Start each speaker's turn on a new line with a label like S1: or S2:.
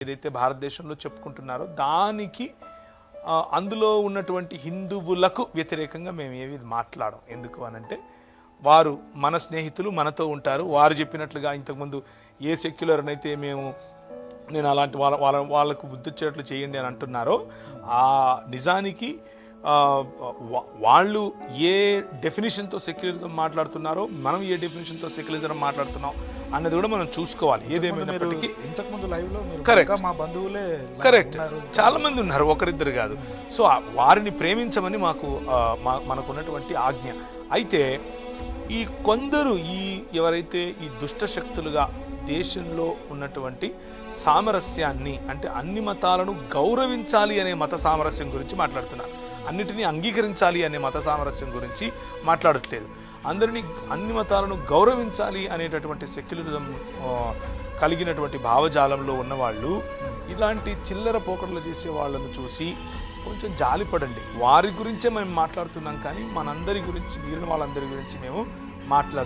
S1: ఏదైతే భారతదేశంలో చెప్పుకుంటున్నారో దానికి అందులో ఉన్నటువంటి హిందువులకు వ్యతిరేకంగా మేము ఏవి మాట్లాడం ఎందుకు అనంటే వారు మన స్నేహితులు మనతో ఉంటారు. వారు చెప్పినట్లుగా ఇంతకుముందు ఏ సెక్యులర్ అయితే మేము నేను అలాంటి వాళ్ళ వాళ్ళ వాళ్ళకు బుద్ధి వచ్చేటట్లు చేయండి అని అంటున్నారో ఆ నిజానికి వాళ్ళు ఏ డెఫినేషన్తో సెక్యులరిజం మాట్లాడుతున్నారో మనం ఏ డెఫినేషన్తో సెక్యులరిజం మాట్లాడుతున్నాం అన్నది కూడా మనం చూసుకోవాలి. ఏదేమైనప్పటికీ
S2: ఇంతకు ముందు లైవ్లో మీరు
S1: Correct.
S2: ఇంకా మా బంధువులే
S1: కరెక్ట్. చాలా మంది ఉన్నారు ఒకరిద్దరు కాదు. సో వారిని ప్రేమించమని మాకు మనకున్నటువంటి ఆజ్ఞ. అయితే ఈ కొందరు ఈ ఎవరైతే ఈ దుష్ట శక్తులుగా దేశంలో ఉన్నటువంటి సామరస్యాన్ని అంటే అన్ని మతాలను గౌరవించాలి అనే మత సామరస్యం గురించి మాట్లాడుతున్నారు. అన్నిటినీ అంగీకరించాలి అనే మత సామరస్యం గురించి మాట్లాడట్లేదు. అందరినీ అన్ని మతాలను గౌరవించాలి అనేటటువంటి సెక్యులరిజం కలిగినటువంటి భావజాలంలో ఉన్నవాళ్ళు ఇలాంటి చిల్లర పోకడలు చేసే వాళ్ళను చూసి కొంచెం జాలిపడండి. వారి గురించే మేము మాట్లాడుతున్నాం కానీ మనందరి గురించి మిగిలిన వాళ్ళందరి గురించి మేము మాట్లాడు